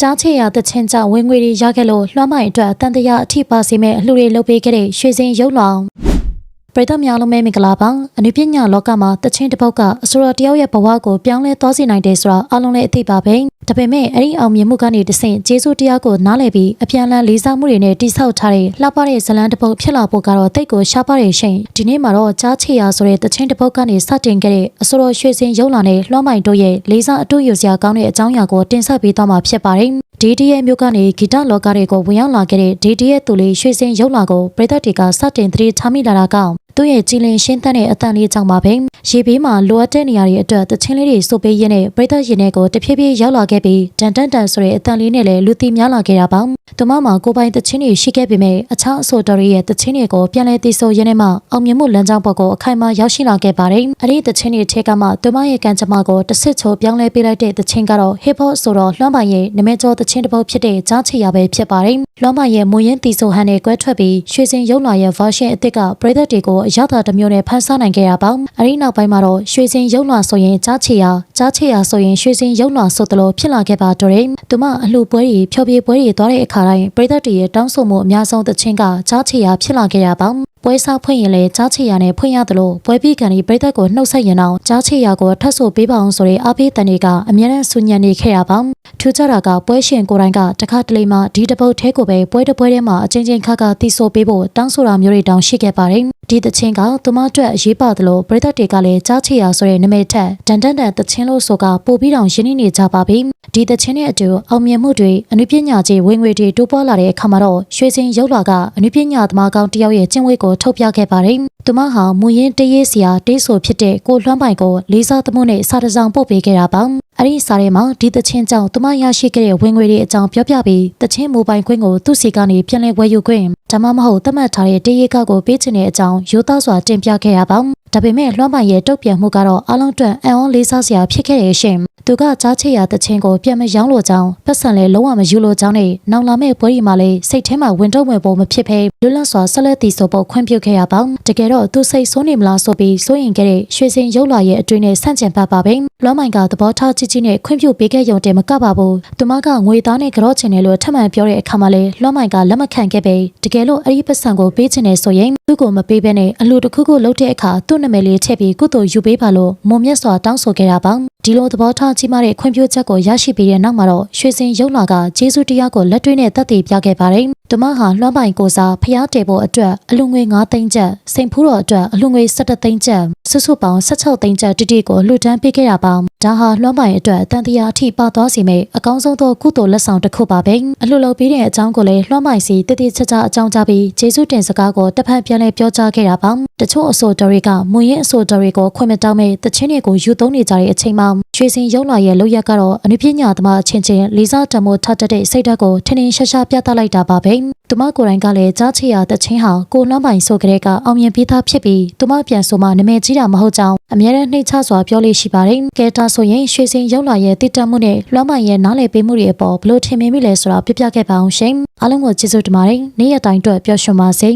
ကြားချေရတချင်းကြောင့်ဝင်ငွေတွေရခဲ့လို့လွှမ်းမိုင်အတွက်တန်တရာအထိပါစီမဲ့အလှူတွေလုပ်ပေးခဲ့တဲ့ရွှေစင်ရုံလောင် ပရိသတ်များလုံးမဲမင်္ဂလာပါအနုပညာလောကမှာတချင်းတစ်ပုတ်ကအစိုးရတယောက်ရဲ့ဘဝကိုပြောင်းလဲသွားစေနိုင်တယ်ဆိုတာအားလုံးလည်းအသိပါပဲဒါပေမဲ့အဲ့ဒီအောင်မြင်မှုကနေတဆင့်ကျေးဇူးတရားကိုနားလည်ပြီးအပြန်အလှန်လေးစားမှုတွေနဲ့တိဆောက်ထားတဲ့လှပတဲ့ဇလန်းတစ်ပုတ်ဖြစ်လာဖို့ကတော့တိတ်ကိုရှားပါတဲ့ရှင်ဒီနေ့မှာတော့ကြားချေရဆိုတဲ့တချင်းတစ်ပုတ်ကနေစတင်ခဲ့တဲ့အစိုးရရွှေစင်ရုံလာနဲ့လွှမ်းမိုင်တို့ရဲ့လေးစားအတူယူစရာကောင်းတဲ့အကြောင်းအရာကိုတင်ဆက်ပေးသွားမှာဖြစ်ပါတယ်ဒီဒီရဲ့မြို့ကနေဂီတလောကတွေကိုဝင်ရောက်လာခဲ့တဲ့ဒီဒီရဲ့သူလေးရွှေစင်ရုံလာကိုပြည်သက်တွေကစတင်သတိထားမိလာတာက သူ့ရဲ့ကြည်လင်ရှင်းသတဲ့အတန်လေးကြောင့်ပါပဲရေဘေးမှာလိုအပ်တဲ့နေရာတွေအတွက်တချင်းလေးတွေစုပ်ပေးရင်းနဲ့ပြည်သက်ရင်တွေကိုတဖြည်းဖြည်းရောက်လာခဲ့ပြီးတန်တန်တန်ဆိုတဲ့အတန်လေးနဲ့လည်းလူသိများလာခဲ့တာပါသူမမှာကိုပိုင်တချင်းတွေရှိခဲ့ပေမဲ့အခြားအဆိုတော်တွေရဲ့တချင်းတွေကိုပြန်လဲသိဆိုရင်းနဲ့မှအောင်မြင်မှုလမ်းကြောင်းပေါ်ကိုအခိုင်အမာရောက်ရှိလာခဲ့ပါတယ်အဲ့ဒီတချင်းတွေထဲကမှသူမရဲ့ကံကြမ္မာကိုတစ်စစ်ချိုပြောင်းလဲပေးလိုက်တဲ့တချင်းကတော့ hip hop ဆိုတော့လွှမ်းပိုင်ရဲ့နမဲကျော်တချင်းတစ်ပုတ်ဖြစ်တဲ့ကြားချီရပဲဖြစ်ပါတယ်လွှမ်းပိုင်ရဲ့မူရင်းတီဆိုဟန်နဲ့ကွဲထွက်ပြီးရွှေစင်ရုံလာရဲ့ version အစ်စ်ကပရိသတ်တွေကိုအရသာတစ်မျိုးနဲ့ဖန်ဆနိုင်ခဲ့ရပါအဲ့ဒီနောက်ပိုင်းမှာတော့ရွှေစင်ရုံလာဆိုရင်ကြားချီရကြားချီရဆိုရင်ရွှေစင်ရုံလာဆိုသလိုဖြစ်လာခဲ့ပါတော့တယ်သူမအလှပွဲတွေဖြောပြပွဲတွေသွားတဲ့အခါတိုင်းပရိသတ်တွေရဲ့တောင်းဆိုမှုအများဆုံးသချင်းကကြားချီရဖြစ်လာခဲ့ရပါပွဲစားဖွင့်ရင်လည်းကြားချီရနဲ့ဖွင့်ရတယ်လို့ပွဲပြီးကန်ဒီပရိသတ်ကိုနှုတ်ဆက်ရင်တော့ကြားချီရကိုထပ်ဆိုပေးပါအောင်ဆိုတဲ့အားပေးတန်တွေကအများနဲ့ဆူညံနေခဲ့ရပါထူးခြားတာကပွဲရှင်ကိုယ်တိုင်ကတခါတလေမှဒီတပုတ်ထဲကိုပဲပွဲတစ်ပွဲထဲမှာအချင်းချင်းခါခါတီဆိုပေးဖို့တောင်းဆိုတာမျိုးတွေတောင်းရှိခဲ့ပါတယ် ဒီတချင်းကသူမအတွက်အရေးပါတယ်လို့ပရိသတ်တွေကလည်းကြားချီရဆိုတဲ့နာမည်ထက်ဒန်ဒန်တန်တချင်းလို့ဆိုကပို့ပြီးတောင်ရင်းနှီးနေကြပါပြီဒီတချင်းနဲ့အတူအောင်မြင်မှုတွေအနုပညာကြီးဝင်ငွေတွေတိုးပွားလာတဲ့အခါမှာတော့ရွှေစင်ရုပ်လာကအနုပညာသမားကောင်းတယောက်ရဲ့ကျင့်ဝတ်ကိုထုတ်ပြခဲ့ပါတယ်သူမဟာမူရင်းတရေးစရာတေးဆိုဖြစ်တဲ့ကိုလွှမ်းပိုင်ကိုလေးစားသမှုနဲ့စာတစောင်ပို့ပေးခဲ့တာပါအဲ့ဒီစာထဲမှာဒီတချင်းကြောင့်သူမရရှိခဲ့တဲ့ဝင်ငွေတွေအကြောင်းပြောပြပြီးတချင်းမိုဘိုင်းခွင့်ကိုသူ့စီကနေပြန်လည်ဝယ်ယူခွင့်ဒါမှမဟုတ်သတ်မှတ်ထားတဲ့တေးရိကကိုပေးချင်တဲ့အကြောင်းရိုးသားစွာတင်ပြခဲ့ရပါဒါပေမဲ့လွှမ်းပိုင်ရဲ့တုတ်ပြန်မှုကတော့အလုံးတွန့်အံ့ဩလေးစားစရာဖြစ်ခဲ့တဲ့ရှင် သူကကြားချေရတချင်းကိုပြန်မရောင်းလို့ကြောင်းပတ်စံလဲလုံးဝမယူလို့ကြောင်းနဲ့နောင်လာမဲ့ပွဲဒီမှာလဲစိတ်ထဲမှာဝင်တော့ဝင်ဖို့မဖြစ်ဖဲလွတ်လပ်စွာဆက်လက်တည်ဆိုဖို့ခွင့်ပြုခဲ့ရပါတကယ်တော့သူစိတ်ဆိုးနေမလားဆိုပြီးစိုးရင်ခဲ့တဲ့ရွှေစင်ရုပ်လာရဲ့အတွင်းနဲ့ဆန့်ကျင်ဘက်ပါပဲလွှမ်းပိုင်ကသဘောထားကြီးကြီးနဲ့ခွင့်ပြုပေးခဲ့ရုံတည်းမကပါဘူးသူမကငွေသားနဲ့ကြော့ချင်တယ်လို့ထပ်မံပြောတဲ့အခါမှာလဲလွှမ်းပိုင်ကလက်မခံခဲ့ပေတကယ်လို့အဲ့ဒီပတ်စံကိုပေးချင်တယ်ဆိုရင်သူ့ကိုမပေးဘဲနဲ့အလူတစ်ခုခုလုပ်တဲ့အခါသူ့နာမည်လေးထည့်ပြီးကုသိုလ်ယူပေးပါလို့မုံမြတ်စွာတောင်းဆိုခဲ့တာပါ ဒီလိုသဘောထားကြီးမားတဲ့ခွင့်ပြုချက်ကိုရရှိပြီးတဲ့နောက်မှာတော့ရွှေစင်ရုံလာကဂျေစုတရားကိုလက်တွေ့နဲ့သက်သေပြခဲ့ပါတယ်။ဓမ္မဟာလွှမ်းပိုင်ကိုစားဖျားတယ်ဖို့အတွက်အလူငွေ9သိန်းကျပ်စိန်ဖူးတော်အတွက်အလူငွေ17သိန်းကျပ်စုစုပေါင်း16သိန်းကျပ်တိတိကိုလှူဒန်းပေးခဲ့ရပါဒါဟာလွှမ်းပိုင်အတွက်တန်တရားအထိပါသွားစီမဲ့အကောင်းဆုံးသောကုသိုလ်လက်ဆောင်တစ်ခုပါပဲအလှလုပ်ပေးတဲ့အကြောင်းကိုလည်းလွှမ်းပိုင်စီတည်တည်ချာချာအကြောင်းကြားပြီးဂျေစုတင်စကားကိုတစ်ဖက်ပြန်လဲပြောကြားခဲ့တာပါတချို့အဆိုတော်တွေကမူရင်းအဆိုတော်တွေကိုခွင့်မတောင်းမဲ့တချင်းတွေကိုယူသုံးနေကြတဲ့အချိန်မှာရွှေစင်ရုံလာရဲ့လောက်ရက်ကတော့အနုပညာသမားအချင်းချင်းလေးစားတမိုးထပ်တဲ့စိတ်ဓာတ်ကိုထင်ထင်ရှားရှားပြသလိုက်တာပါပဲသူမကိုယ်တိုင်ကလည်းကြားချရတဲ့ချင်းဟာကိုလွှမ်းပိုင်ဆိုကြတဲ့ကအောင်မြင်ပြီးသားဖြစ်ပြီးသူမပြန်ဆိုမှနာမည်ကြီးတာမဟုတ်ကြောင်းအမြဲတမ်းနှိမ့်ချစွာပြောလို့ရှိပါတယ်ကဲဒါဆိုရင်ရွှေစင်ရုံလာရဲ့တည်တတ်မှုနဲ့လွှမ်းပိုင်ရဲ့နားလည်ပေးမှုတွေအပေါ်ဘလို့ထင်မြင်မိလဲဆိုတာပြပြခဲ့ပါအောင်ရှင်အားလုံးကိုကျေးဇူးတင်ပါတယ်နေ့ရက်တိုင်းအတွက်ပျော်ရွှင်ပါစေ